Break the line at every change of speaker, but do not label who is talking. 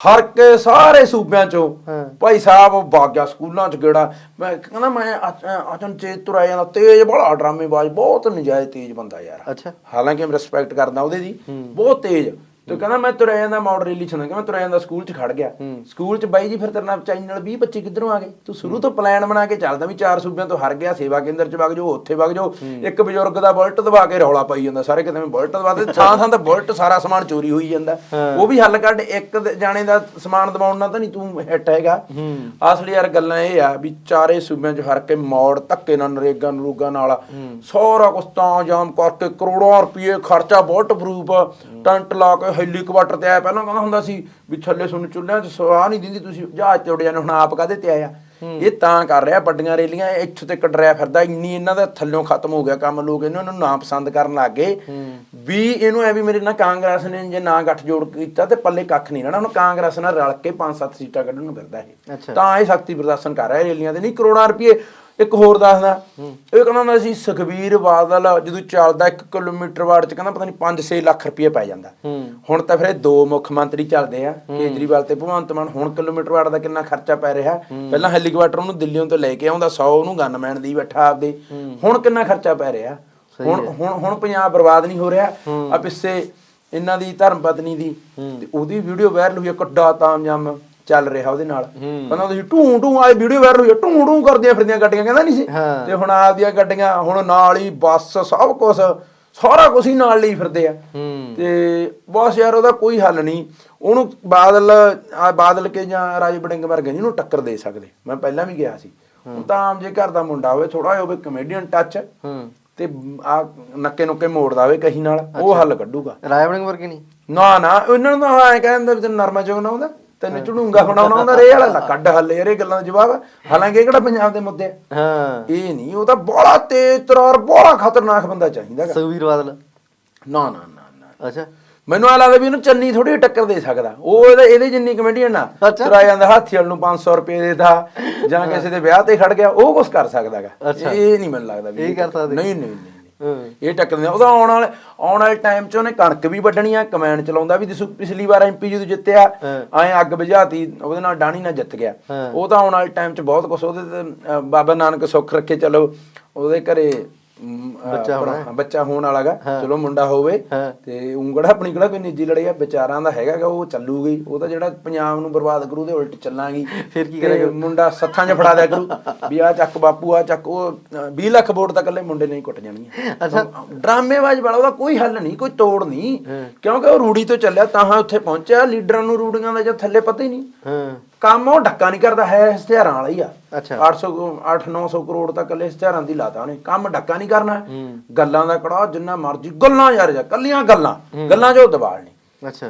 ਹਰ ਕੇ ਸਾਰੇ ਸੂਬਿਆਂ ਚੋਂ। ਭਾਈ ਸਾਹਿਬ ਵਗ ਗਿਆ ਸਕੂਲਾਂ ਚ ਗੇੜਾ। ਮੈਂ ਕਹਿੰਦਾ ਮੈਂ ਅਚਨ ਚੇਤ ਤੁਰਿਆ ਜਾਂਦਾ ਤੇਜ਼ ਬੜਾ ਡਰਾਮੇਬਾਜ਼ ਬਹੁਤ ਨਜਾਇਜ਼ ਤੇਜ਼ ਬੰਦਾ ਯਾਰ।
ਅੱਛਾ।
ਹਾਲਾਂਕਿ ਮੈਂ ਰਿਸਪੈਕਟ ਕਰਦਾ ਉਹਦੇ ਦੀ। ਬਹੁਤ ਤੇਜ਼। ਤੇ ਕਹਿੰਦਾ ਮੈਂ ਤੁਰਿਆ ਜਾਂਦਾ ਮਾਡਲ ਰੈਲੀ ਕਹਿੰਦਾ ਮੈਂ ਤੁਰਿਆ ਜਾਂਦਾ ਸਕੂਲ ਚ ਖੜ ਗਿਆ। ਸਕੂਲ ਚ ਬਾਈ ਜੀ ਫਿਰ ਤੇਰੇ ਨਾਲ ਚਾਈ ਨਾਲ 20 ਬੱਚੇ ਕਿੱਧਰੋਂ ਆ ਗਏ? ਤੂੰ ਸ਼ੁਰੂ ਤੋਂ ਪਲਾਨ ਬਣਾ ਕੇ ਚੱਲਦਾ ਵੀ ਚਾਰ ਸੂਬਿਆਂ ਤੋਂ ਹਰ ਗਿਆ ਸੇਵਾ ਕੇਂਦਰ ਚ ਵਗ ਜਾਓ ਉੱਥੇ ਵਗ ਜਾਓ। ਇੱਕ ਬਜ਼ੁਰਗ ਦਾ ਬੁਲਟ ਦਬਾ ਕੇ ਰੌਲਾ ਪਾਈ ਜਾਂਦਾ ਸਾਰੇ ਕਿਤੇ ਮੈਂ ਬੁਲਟ ਦਬਾ ਤੇ ਥਾਂ ਥਾਂ ਤਾਂ ਬੁਲਟ ਸਾਰਾ ਸਮਾਨ ਚੋਰੀ ਹੋਈ ਜਾਂਦਾ। ਉਹ ਵੀ ਹੱਲ ਕੱਢ ਇੱਕ ਦੇ- ਜਾਣੇ ਦਾ ਸਮਾਨ ਦਬਾਉਣ ਨਾਲ ਤਾਂ ਨਹੀਂ ਤੂੰ ਹਿੱਟ ਹੈਗਾ। ਅਸਲੀ ਯਾਰ ਗੱਲਾਂ ਇਹ ਆ ਵੀ ਚਾਰੇ ਸੂਬਿਆਂ ਚ ਹਰ ਕੇ ਮੌੜ ਧੱਕੇ ਨਾਲ ਨਰੇਗਾ ਨਰੂਗਾ ਨਾਲ। ਸਾਰਾ ਕੁਛ ਤਾਂ ਜਾਮ ਕਰਕੇ ਕਰੋੜਾਂ ਰੁਪਏ ਖਰਚਾ ਬੁਲਟ ਪ੍ਰੂਫ ਟੈਂਟ ਲਾ ਕੇ ਹੈਲੀਕਾਪਟਰ ਤੇ ਆਇਆ ਪਹਿਲਾਂ ਕਹਿੰਦਾ ਹੁੰਦਾ ਸੀ ਵੀ ਥੱਲੇ ਤੁਹਾਨੂੰ ਚੁੱਲ੍ਹਿਆਂ 'ਚ ਸਵਾਹ ਨਹੀਂ ਦਿੰਦੀ ਤੁਸੀਂ ਜਹਾਜ਼ ਤੇ ਉੱਡ ਜਾਂਦੇ ਹੁਣ ਆਪ ਕਾਦੇ ਤੇ ਆਇਆ? ਇਹ ਤਾਂ ਕਰ ਰਿਹਾ ਵੱਡੀਆਂ ਰੇਲੀਆਂ ਇੱਥੋਂ ਤੇ ਡਰਿਆ ਫਿਰਦਾ ਇੰਨੀ ਇਹਨਾਂ ਦਾ ਥੱਲਿਓਂ ਖਤਮ ਹੋ ਗਿਆ ਕੰਮ ਲੋਕ ਇਹਨਾਂ ਨੂੰ ਨਾ ਪਸੰਦ ਕਰਨ ਲੱਗ। ਗਏ ਵੀ ਇਹਨੂੰ ਐ ਵੀ ਮੇਰੇ ਨਾਲ ਕਾਂਗਰਸ ਨੇ ਜੇ ਨਾ ਗੱਠਜੋੜ ਕੀਤਾ ਤੇ ਪੱਲੇ ਕੱਖ ਨਹੀਂ ਰਹਿਣਾ ਹੁਣ ਕਾਂਗਰਸ ਨਾਲ ਰਲ ਕੇ 5-7 ਸੀਟਾਂ ਕੱਢਣ ਨੂੰ ਫਿਰਦਾ ਇਹ। ਤਾਂ ਇਹ ਸ਼ਕਤੀ ਪ੍ਰਦਰਸ਼ਨ ਕਰ ਰਿਹਾ ਰੇਲੀਆਂ ਤੇ ਨਹੀਂ ਕਰੋੜਾਂ ਰੁਪਏ ਇੱਕ ਹੋਰ ਦੱਸਦਾ। ਇਹ ਕਹਿੰਦਾ ਹੁੰਦਾ ਸੀ ਸੁਖਬੀਰ ਬਾਦਲ ਜਦੋਂ ਚੱਲਦਾ 1 ਕਿਲੋਮੀਟਰ ਵਾਰ ਚ ਕਹਿੰਦਾ ਪਤਾ ਨਹੀਂ 5-6 ਲੱਖ ਰੁਪਏ ਪੈ ਜਾਂਦਾ। ਹੁਣ ਤਾਂ ਫਿਰ ਇਹ ਦੋ ਮੁੱਖ ਮੰਤਰੀ ਚੱਲਦੇ ਆ ਕੇਜਰੀਵਾਲ ਤੇ ਭਗਵੰਤ ਮਾਨ। ਹੁਣ ਕਿਲੋਮੀਟਰ ਵਾਰ ਦਾ ਕਿੰਨਾ ਖਰਚਾ ਪੈ ਰਿਹਾ? ਪਹਿਲਾਂ ਹੈਲੀਕਾਪਟਰ ਉਹਨੂੰ ਦਿੱਲੀੋਂ ਤੋਂ ਲੈ ਕੇ ਆਉਂਦਾ 100 ਉਹਨੂੰ ਗਨਮੈਨ ਦੀ ਬੈਠਾ ਆਪਦੇ। ਹੁਣ ਕਿੰਨਾ ਖਰਚਾ ਪੈ ਰਿਹਾ? ਹੁਣ ਹੁਣ ਹੁਣ ਪੰਜਾਬ ਬਰਬਾਦ ਨਹੀਂ ਹੋ ਰਿਹਾ। ਆ ਪਿੱਛੇ ਇਹਨਾਂ ਦੀ ਧਰਮ ਪਤਨੀ ਦੀ ਤੇ ਉਹਦੀ ਵੀਡੀਓ ਵਾਇਰਲ ਹੋਈ ਕੱਡਾ ਤਾਮਜਾਮ ਚੱਲ ਰਿਹਾ ਉਹਦੇ ਨਾਲ। ਕਹਿੰਦਾ ਤੁਸੀਂ ਟੂ ਟੂ ਆਏ ਵੀਡੀਓ ਵਾਇਰਲ ਹੋਈ ਟੂ ਟੂ ਕਰਦੀਆਂ ਫਿਰਦੀਆਂ ਗੱਡੀਆਂ। ਕਹਿੰਦਾ ਨਹੀਂ ਸੀ। ਤੇ ਹੁਣ ਆਪਦੀਆਂ ਗੱਡੀਆਂ ਹੁਣ ਨਾਲ ਹੀ ਬੱਸ ਸਭ ਕੁਝ ਸਾਰਾ ਕੁਝ ਹੀ ਨਾਲ ਲਈ ਫਿਰਦੇ ਆ। ਤੇ ਬਸ ਯਾਰ ਉਹਦਾ ਕੋਈ ਹੱਲ ਨਹੀਂ। ਉਹਨੂੰ ਬਾਦਲ ਆ ਬਾਦਲ ਕੇ ਜਾਂ ਰਾਜੇ ਬੜਿੰਗ ਵਰਗੇ ਨਹੀਂ ਉਹਨੂੰ ਟੱਕਰ ਦੇ ਸਕਦੇ। ਮੈਂ ਪਹਿਲਾਂ ਵੀ ਗਿਆ ਸੀ। ਹੁਣ ਤਾਂ ਆਮ ਜੇ ਘਰ ਦਾ ਮੁੰਡਾ ਹੋਵੇ ਥੋੜਾ ਜਿਹਾ ਹੋਵੇ ਕਮੇਡੀਅਨ ਟੱਚ ਤੇ ਆ ਨੱਕੇ ਨੁੱਕੇ ਮੋੜਦਾ ਹੋਵੇ ਕਹੀ ਨਾਲ ਉਹ ਹੱਲ ਕੱਢੂਗਾ।
ਰਾਜਵੜਿੰਗ ਵਰਗੇ ਨਹੀਂ?
ਨਾ ਨਾ ਉਹਨਾਂ ਨੂੰ ਤਾਂ ਐ ਕਹਿੰਦੇ ਨਰਮਾ ਚੋਗਣਾ ਆਉਂਦਾ। ਤੈਨੂੰ ਝੜੂੰਗਾ ਬਣਾਉਣਾ ਆਉਂਦਾ ਰੇ ਵਾਲਾ ਕੱਢ ਹੱਲ ਯਾਰ ਇਹ ਗੱਲਾਂ ਦਾ ਜਵਾਬ ਆ। ਹਾਲਾਂਕਿ ਇਹ ਕਿਹੜਾ ਪੰਜਾਬ ਦੇ ਮੁੱਦੇ ਆ
ਹਾਂ
ਇਹ ਨਹੀਂ ਉਹ ਤਾਂ ਬੜਾ ਤੇਜ਼ ਤਰਾਰ ਬੜਾ ਖਤਰਨਾਕ ਬੰਦਾ ਚਾਹੀਦਾ ਗਾ।
ਸੁਖਬੀਰ ਬਾਦਲ
ਨਾ ਨਾ ਨਾ ਨਾ
ਅੱਛਾ
ਮੈਨੂੰ ਐ ਲੱਗਦਾ ਵੀ ਇਹਨੂੰ ਚੰਨੀ ਥੋੜੀ ਟੱਕਰ ਦੇ ਸਕਦਾ ਉਹ ਇਹਦੇ ਇਹਦੇ ਜਿੰਨੀ ਕਮੇਡੀਅਨ ਨਾ
ਅੱਛਾ।
ਤੁਰਿਆ ਜਾਂਦਾ ਹਾਥੀ ਵਾਲ ਨੂੰ 500 ਰੁਪਏ ਦੇਦਾ ਜਾਂ ਕਿਸੇ ਦੇ ਵਿਆਹ ਤੇ ਖੜ ਗਿਆ ਉਹ ਕੁਝ ਕਰ ਸਕਦਾਗਾ
ਅੱਛਾ।
ਇਹ ਨਹੀਂ ਮੈਨੂੰ ਲੱਗਦਾ ਵੀ
ਇਹ ਕਰ ਸਕਦੇ।
ਨਹੀਂ ਨਹੀਂ ਇਹ ਟੱਕਰ ਉਹਦਾ ਆਉਣ ਵਾਲੇ ਆਉਣ ਵਾਲੇ ਟਾਈਮ 'ਚ ਉਹਨੇ ਕਣਕ ਵੀ ਵੱਢਣੀ ਆ ਕਮੈਨ ਚਲਾਉਂਦਾ ਵੀ ਦਿਸੂ ਪਿਛਲੀ ਵਾਰ ਐਮਪੀ ਜਦੋਂ ਜਿੱਤਿਆ। ਐ ਅੱਗ ਬੁਝਾਤੀ ਉਹਦੇ ਨਾਲ ਡਾਣੀ ਨਾਲ ਜਿੱਤ ਗਿਆ। ਉਹ ਤਾਂ ਆਉਣ ਵਾਲੇ ਟਾਈਮ 'ਚ ਬਹੁਤ ਕੁਝ ਉਹਦੇ ਤੇ ਬਾਬਾ ਨਾਨਕ ਸੁੱਖ ਰੱਖੇ ਚਲੋ ਉਹਦੇ ਘਰੇ
ਬੱਚਾ ਹੋਣਾ
ਬੱਚਾ ਹੋਣ ਵਾਲਾਗਾ।
ਹਾਂ।
ਚਲੋ ਮੁੰਡਾ ਹੋਵੇ
ਹਾਂ।
ਤੇ ਉਂਗੜਾ ਆਪਣੀ ਕਿਹੜਾ ਕੋਈ ਨਿੱਜੀ ਲੜਾਈ ਆ ਵਿਚਾਰਾਂ ਦਾ ਹੈਗਾਗਾ ਉਹ ਚੱਲੂਗੀ। ਉਹ ਤਾਂ ਜਿਹੜਾ ਪੰਜਾਬ ਨੂੰ ਬਰਬਾਦ ਕਰੂ ਦੇ ਉਲਟ ਚੱਲਾਂਗੀ।
ਫਿਰ ਕੀ ਕਰੇਗਾ?
ਮੁੰਡਾ ਸੱਥਾਂ 'ਚ ਫੜਾ ਦਿਆ ਕਰੂ ਵੀ ਆ ਚੱਕ ਬਾਪੂ ਆ ਚੱਕ ਉਹ ਅ, 20 ਲੱਖ ਵੋਟ ਤਾਂ ਇਕੱਲੇ ਮੁੰਡੇ ਨੇ ਹੀ ਕੁੱਟ ਜਾਣੀਆਂ
ਅੱਛਾ।
ਡਰਾਮੇਬਾਜ਼ ਵਾਲਾ ਉਹਦਾ ਕੋਈ ਹੱਲ ਨਹੀਂ ਕੋਈ ਤੋੜ ਨਹੀਂ। ਕਿਉਂਕਿ ਉਹ ਰੂੜੀ ਤੋਂ ਚੱਲਿਆ ਤਾਂ ਉੱਥੇ ਪਹੁੰਚਿਆ ਲੀਡਰਾਂ ਨੂੰ ਰੂੜੀਆਂ ਦਾ ਜਾਂ ਥੱਲੇ ਪਤਾ ਹੀ ਨਹੀਂ।
ਹਾਂ।
ਕੰਮ ਉਹ ਡੱਕਾ ਨਹੀਂ ਕਰਦਾ ਹੈ ਹਥਿਆਰਾਂ ਵਾਲਾ ਹੀ ਆ।
ਅੱਛਾ।
800 8 900 ਕਰੋੜ ਤਾਂ ਇਕੱਲੇ ਹਥਿਆਰਾਂ ਦੀ ਲਾਤਾ ਉਹਨੇ। ਕੰਮ ਡੱਕਾ ਨਹੀਂ ਕਰਨਾ। ਗੱਲਾਂ ਦਾ ਕੜਾ ਜਿੰਨਾ ਮਰਜ਼ੀ ਗੱਲਾਂ ਯਾਰ ਜਾ ਕੱਲੀਆਂ ਗੱਲਾਂ ਗੱਲਾਂ ਜੋ ਦਬਾਲ ਨਹੀਂ।
ਅੱਛਾ।